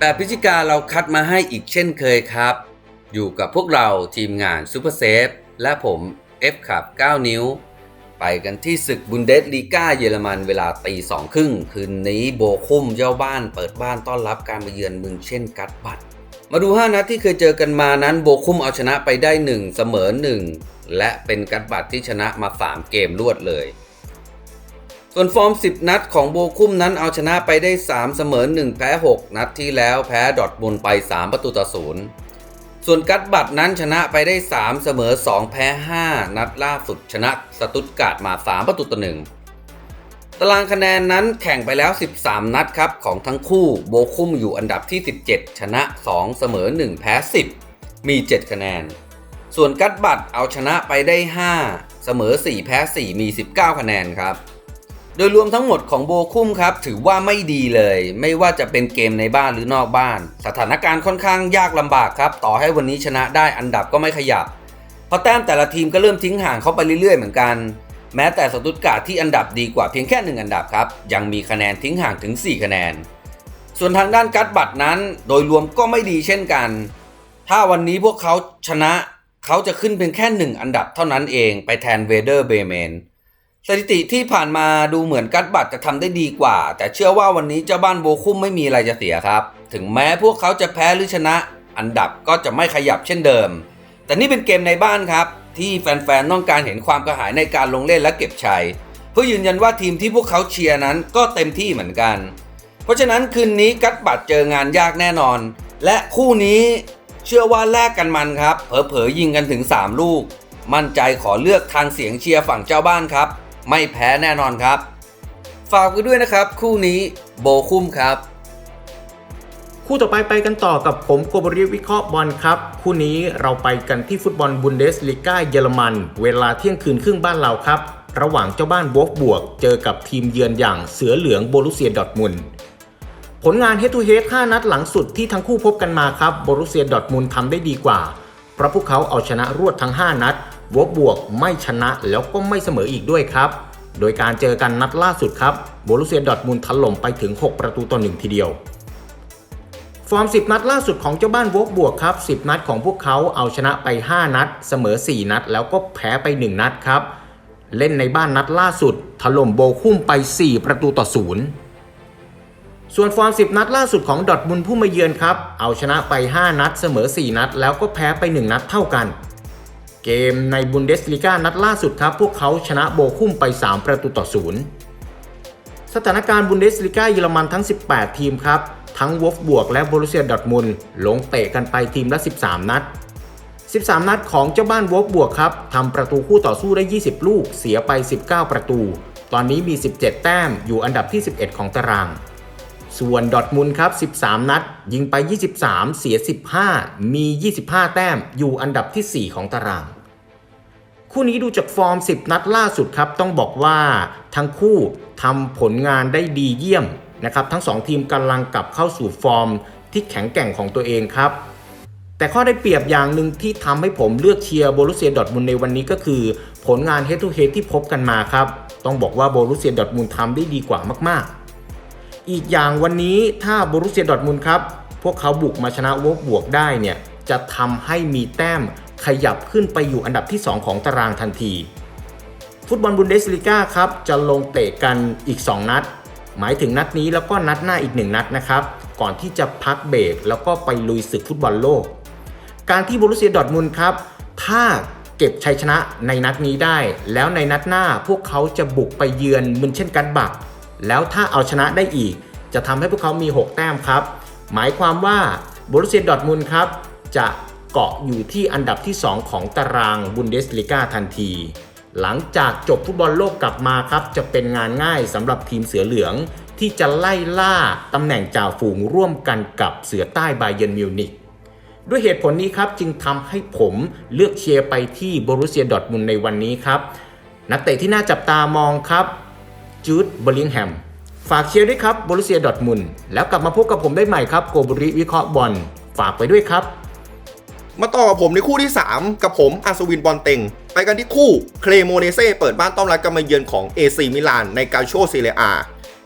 18 พฤศจิกาเราคัดมาให้อีกเช่นเคยครับ อยู่กับพวกเราทีมงาน Super Safe และผม F ขับ 9 นิ้ว ไปกันที่ศึกบุนเดสลีกาเยอรมันเวลาตีสองครึ่งคืนนี้โบคุมเจ้าบ้านเปิดบ้านต้อนรับการมาเยือนมึงเช่นกัดบัตมาดู 5 นัดที่เคยเจอกันมานั้นโบคุมเอาชนะไปได้ 1 เสมอ 1 และเป็นกัดบัตที่ชนะมา 3 เกมรวดเลย ส่วนฟอร์ม 10 นัดของโบคุ้มนั้นเอาชนะไปได้ 3 เสมอ 1 แพ้ 6 นัดที่แล้วแพ้ดอทมุนไป 3 ประตูต่อศูนย์ส่วนกัดบัตนั้นชนะไปได้ 3 เสมอ 2 แพ้ 5 นัดล่าสุดชนะสตุตการ์ดมา 3 ประตูต่อ1ตารางคะแนนนั้นแข่งไปแล้ว 13 นัดครับของทั้งคู่โบคุ้มอยู่อันดับที่ 17 ชนะ 2 เสมอ 1 แพ้ 10 มี 7 คะแนน ส่วนกัดบัตเอาชนะไปได้ 5 เสมอ 4 แพ้ 4 มี 19 คะแนนครับ ดยรวมทั้งหมดของโบคุ้มครับ ถือว่าไม่ดีเลย ไม่ว่าจะเป็นเกมในบ้านหรือนอกบ้าน สถานการณ์ค่อนข้างยากลำบากครับ ต่อให้วันนี้ชนะได้อันดับก็ไม่ขยับเพราะแต้มแต่ละทีมก็เริ่มทิ้งห่างเข้าไปเรื่อยๆเหมือนกัน แม้แต่สตุตการ์ดที่อันดับดีกว่าเพียงแค่หนึ่งอันดับครับ ยังมีคะแนนทิ้งห่างถึง 4 คะแนน ส่วนทางด้านกัดบัตรนั้น โดยรวมก็ไม่ดีเช่นกัน ถ้าวันนี้พวกเขาชนะเขาจะขึ้นเพียงแค่หนึ่งอันดับเท่านั้นเองไปแทนเวเดอร์เบเมน สถิติที่ผ่านมาดูเหมือนกัดบัตรจะทำได้ดีกว่า แต่เชื่อว่าวันนี้เจ้าบ้านโบคุ้มไม่มีอะไรจะเสียครับ ถึงแม้พวกเขาจะแพ้หรือชนะ อันดับก็จะไม่ขยับเช่นเดิม แต่นี่เป็นเกมในบ้านครับ ที่แฟนๆต้องการเห็นความกระหายในการลงเล่นและเก็บชัย เพื่อยืนยันว่าทีมที่พวกเขาเชียร์นั้นก็เต็มที่เหมือนกัน เพราะฉะนั้นคืนนี้กัดบัตรเจองานยากแน่นอน และคู่นี้เชื่อว่าแลกกันมันครับ เผลอๆยิงกันถึง 3 ลูก มั่นใจขอเลือกทางเสียงเชียร์ฝั่งเจ้าบ้านครับ ไม่แพ้แน่นอนครับ ฝากไว้ด้วยนะครับ คู่นี้โบคุ้มครับ คู่ต่อไปไปกันต่อกับผมโกบริวิเคราะห์บอลครับ คู่นี้เราไปกันที่ฟุตบอลบุนเดสลีกาเยอรมัน เวลาเที่ยงคืนครึ่งบ้านเราครับ ระหว่างเจ้าบ้านวอฟบวก เจอกับทีมเยือนอย่างเสือเหลืองโบรุเซียดอร์ทมุนผลงาน Head to Head 5นัดหลังสุดที่ทั้งคู่พบกันมาครับโบรุเซียดอร์ทมุนทำได้ดีกว่า เพราะพวกเขาเอาชนะรวดทั้ง 5 นัด วอฟบวกไม่ชนะแล้วก็ไม่เสมออีกด้วยครับ โดยการเจอกันนัดล่าสุดครับโบรุเซียดอทมุนถล่มไปถึง 6 ประตูต่อ1ทีเดียว ฟอร์ม 10 นัดล่าสุดของเจ้าบ้านวอกบวกครับ 10 นัดของพวกเขาเอาชนะไป 5 นัด เสมอ 4 นัด แล้วก็แพ้ไป 1 นัดครับ เล่นในบ้านนัดล่าสุด ถล่มโบคุ้มไป 4 ประตูต่อศูนย์ส่วนฟอร์ม 10 นัดล่าสุดของดอทมุนผู้มาเยือนครับ เอาชนะไป 5 นัด เสมอ 4 นัด แล้วก็แพ้ไป 1 นัดเท่ากัน เกมในบุนเดสลีกานัดล่าสุดครับ พวกเขาชนะโบคุ้มไป 3 ประตูต่อศูนย์สถานการณ์บุนเดสลีกาเยอรมันทั้ง 18 ทีมครับ ทั้งวอฟบวกและโบรุเซียดอทมุนลงเตะกันไปทีมละ 13 นัด 13 นัดของเจ้าบ้านวอฟบวกครับทำประตูคู่ต่อสู้ได้ 20 ลูก เสียไป 19 ประตู ตอนนี้มี 17 แต้มอยู่อันดับที่ 11 ของตาราง ส่วนดอทมุนครับ 13 นัด ยิงไป 23 เสีย 15 มี 25 แต้มอยู่อันดับที่ 4 ของตาราง คู่นี้ดูจากฟอร์ม 10 นัดล่าสุดครับ ต้องบอกว่าทั้งคู่ทำผลงานได้ดีเยี่ยมนะครับ ทั้ง 2 ทีมกำลังกลับเข้าสู่ฟอร์มที่แข็งแกร่งของตัวเองครับ แต่ข้อได้เปรียบอย่างหนึ่งที่ทำให้ผมเลือกเชียร์โบรุเซียดอทมุนในวันนี้ก็คือ ผลงาน Head to Head ที่พบกันมาครับ ต้องบอกว่าโบรุเซียดอทมุนทำได้ดีกว่ามากๆ อีกอย่างวันนี้ถ้าบรุเซียดอทมุนครับ พวกเขาบุกมาชนะวอกบวกได้เนี่ยจะทำให้มีแต้มขยับขึ้นไปอยู่อันดับที่ 2 ของตารางทันที ฟุตบอลบุนเดสลีกาครับจะลงเตะกันอีก 2 นัด หมายถึงนัดนี้แล้วก็นัดหน้าอีก 1 นัดนะครับ ก่อนที่จะพักเบรกแล้วก็ไปลุยศึกฟุตบอลโลก การที่บรุเซียดอทมุนครับ ถ้าเก็บชัยชนะในนัดนี้ได้ แล้วในนัดหน้าพวกเขาจะบุกไปเยือนมึนเช่นกันบัก แล้วถ้าเอาชนะได้อีก จะทำให้พวกเขามี 6 แต้มครับ หมายความว่าบรุเซียดอทมุนครับ จะเกาะอยู่ที่อันดับที่ 2 ของตารางบุนเดสลีกาทันที หลังจากจบฟุตบอลโลกกลับมาครับ จะเป็นงานง่ายสำหรับทีมเสือเหลืองที่จะไล่ล่าตำแหน่งจ่าฝูงร่วมกันกับเสือใต้ไบเยนมิวนิกด้วยเหตุผลนี้ครับจึงทำให้ผมเลือกเชียร์ไปที่บรุเซียดอทมุนในวันนี้ครับ นักเตะที่น่าจับตามองครับ จูดเบลลิงแฮม ฝากเชียร์ด้วยครับบรุเซียดอทมุนแล้วกลับมาพบกับผมได้ใหม่ครับโกบุริวิเคราะห์บอลฝากไปด้วยครับ มาต่อกับผมในคู่ที่ 3 กับผมอัศวินบอลเต็ง ไปกันที่คู่เคลโมเนเซ่เปิดบ้านต้อนรับการมาเยือนของ AC มิลานในกาโชเซเรียอา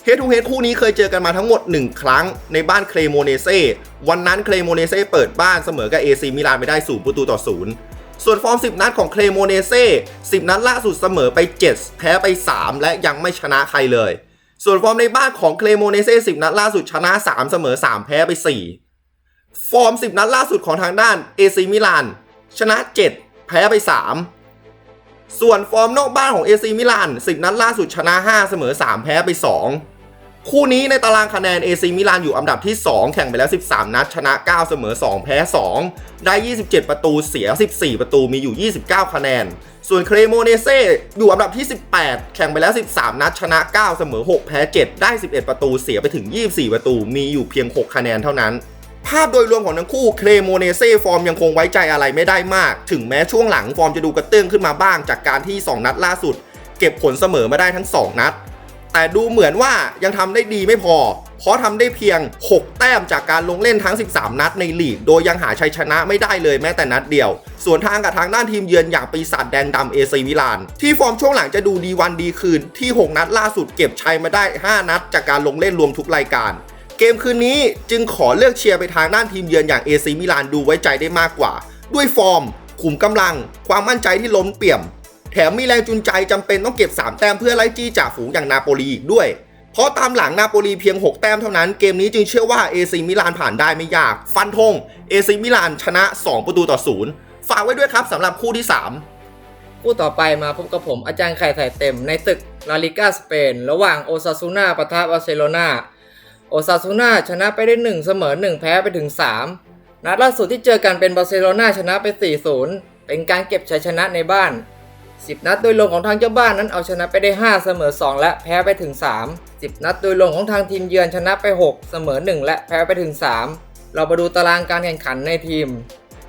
เฮดทูเฮดคู่นี้เคยเจอกันมาทั้งหมด 1 ครั้งในบ้านเคลโมเนเซ่วันนั้นเคลโมเนเซ่เปิดบ้านเสมอกับเอซีมิลานไปได้0ประตูต่อ0 ส่วนฟอร์ม 10 นัดของเคลโมเนเซ่10 นัดล่าสุดเสมอไป 7 แพ้ไป 3 และยังไม่ชนะใครเลย ส่วนฟอร์มในบ้านของเคลโมเนเซ่10 นัดล่าสุดชนะ 3 เสมอ 3 แพ้ไป 4 ฟอร์ม 10 นัดล่าสุดของทางด้านเอซีมิลานชนะ 7 แพ้ไป 3 ส่วนฟอร์มนอกบ้านของเอซีมิลาน10 นัดล่าสุดชนะ 5 เสมอ 3 แพ้ไป 2 คู่นี้ในตารางคะแนนเอซีมิลานอยู่อันดับที่ 2 แข่งไปแล้ว 13 นัด ชนะ 9 เสมอ 2 แพ้ 2 ได้ 27 ประตูเสีย 14 ประตูมีอยู่ 29 คะแนน ส่วนเครโมเนเซ่อยู่อันดับที่ 18 แข่งไปแล้ว 13 นัด ชนะ 9 เสมอ 6 แพ้ 7 ได้ 11 ประตูเสียไปถึง 24 ประตู มีอยู่เพียง 6 คะแนนเท่านั้นภาพโดยรวมของทั้งคู่เครโมเนเซ่ฟอร์มยังคงไว้ใจอะไรไม่ได้มาก ถึงแม้ช่วงหลังฟอร์มจะดูกระเตื้องขึ้นมาบ้างจากการที่ 2 นัดล่าสุด เก็บผลเสมอมาได้ทั้ง 2 นัด แต่ดูเหมือนว่ายังทำได้ดีไม่พอ เพราะทำได้เพียง 6 แต้มจากการลงเล่นทั้ง 13 นัดในลีก โดยยังหาชัยชนะไม่ได้เลยแม้แต่นัดเดียว ส่วนทางกับทางด้านทีมเยือนอย่างปีศาจแดงดำเอซีมิลาน ที่ฟอร์มช่วงหลังจะดูดีวันดีคืนที่ 6 นัดล่าสุดเก็บชัยมาได้ 5 นัด จากการลงเล่นรวมทุกรายการเกมคืนนี้จึงขอเลือกเชียร์ไปทางด้านทีมเยือนอย่างเอซีมิลานดูไว้ใจได้มากกว่า ด้วยฟอร์มขุมกำลัง ความมั่นใจที่ล้นเปี่ยม แถมมีแรงจูงใจจำเป็นต้องเก็บ 3 แต้มเพื่อไล่จี้จ่าฝูงอย่างนาโปลีอีกด้วย เพราะตามหลังนาโปลีเพียง 6 แต้มเท่านั้น เกมนี้จึงเชื่อว่าเอซีมิลานผ่านได้ไม่ยาก ฟันธงเอซีมิลานชนะ 2 ประตูต่อศูนย์ฝากไว้ด้วยครับสำหรับคู่ที่ 3 คู่ต่อไปมาพบกับผมอาจารย์ไข่ใส่เต็มในตึกลาลิกาสเปนระหว่างโอซาซูนาปะทะบาร์เซโลนาโอซาซูนาชนะไปได้ 1 เสมอ 1 แพ้ไปถึง 3 นัดล่าสุดที่เจอกันเป็นบาร์เซโลนาชนะไป 4-0 เป็นการเก็บชัยชนะในบ้าน 10 นัดโดยรวมของทางเจ้าบ้านนั้นเอาชนะไปได้ 5 เสมอ 2 และแพ้ไปถึง 3 10 นัดโดยรวมของทางทีมเยือนชนะไป 6 เสมอ 1 และแพ้ไปถึง 3 เรามาดูตารางการแข่งขันในทีม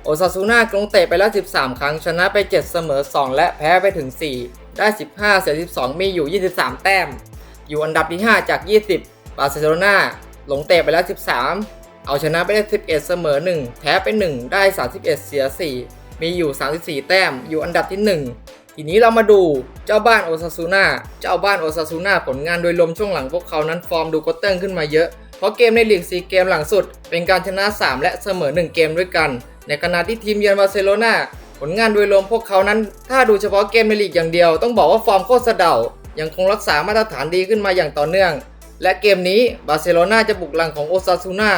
โอซาซูน่าลงเตะไปแล้ว 13 ครั้งชนะไป 7 เสมอ 2 และแพ้ไปถึง 4 ได้ 15 เสีย 12 มีอยู่ 23 แต้ม อยู่อันดับที่ 5 จาก 20 บาร์เซโลนาลงเตะไปแล้ว 13 เอาชนะไปได้ 11 เสมอ 1 แพ้ไป 1 ได้ 31 เสีย 4 มีอยู่ 34 แต้ม อยู่อันดับที่ 1 ทีนี้เรามาดูเจ้าบ้านโอซาซูน่าเจ้าบ้านโอซาซูน่าผลงานโดยรวมช่วงหลังพวกเขานั้นฟอร์มดูก็เติ้งขึ้นมาเยอะ เพราะเกมในลีกซีเกมหลังสุด เป็นการชนะ 3 และเสมอ 1 เกมด้วยกัน ในขณะที่ทีมเยือนบาร์เซโลนาผลงานโดยรวมพวกเขานั้น ถ้าดูเฉพาะเกมในลีกอย่างเดียว ต้องบอกว่าฟอร์มโคตรสะเดายังคงรักษามาตรฐานดีขึ้นมาอย่างต่อเนื่อง และเกมนี้บาร์เซโลนาจะบุกหลังของโอซาซูน่า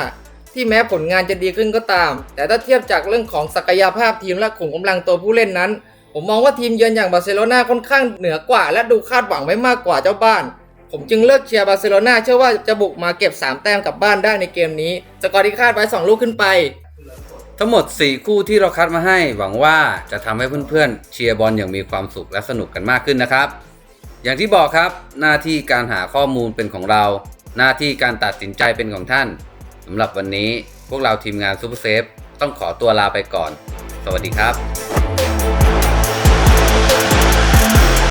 ที่แม้ผลงานจะดีขึ้นก็ตาม แต่ถ้าเทียบจากเรื่องของศักยภาพทีมและขุมกำลังตัวผู้เล่นนั้น ผมมองว่าทีมเยือนอย่างบาร์เซโลนาค่อนข้างเหนือกว่า และดูคาดหวังไว้มากกว่าเจ้าบ้าน ผมจึงเลือกเชียร์บาร์เซโลนาเชื่อว่าจะบุกมาเก็บ 3 แต้มกลับบ้านได้ในเกมนี้ สกอร์ที่คาดไว้ 2 ลูกขึ้นไป ทั้งหมด 4 คู่ที่เราคัดมาให้ หวังว่าจะทำให้เพื่อนๆเชียร์บอลอย่างมีความสุขและสนุกกันมากขึ้นนะครับ อย่างที่บอกครับ หน้าที่การหาข้อมูลเป็นของเรา หน้าที่การตัดสินใจเป็นของท่านสำหรับวันนี้พวกเราทีมงานซูเปอร์เซฟต้องขอตัวลาไปก่อน สวัสดีครับ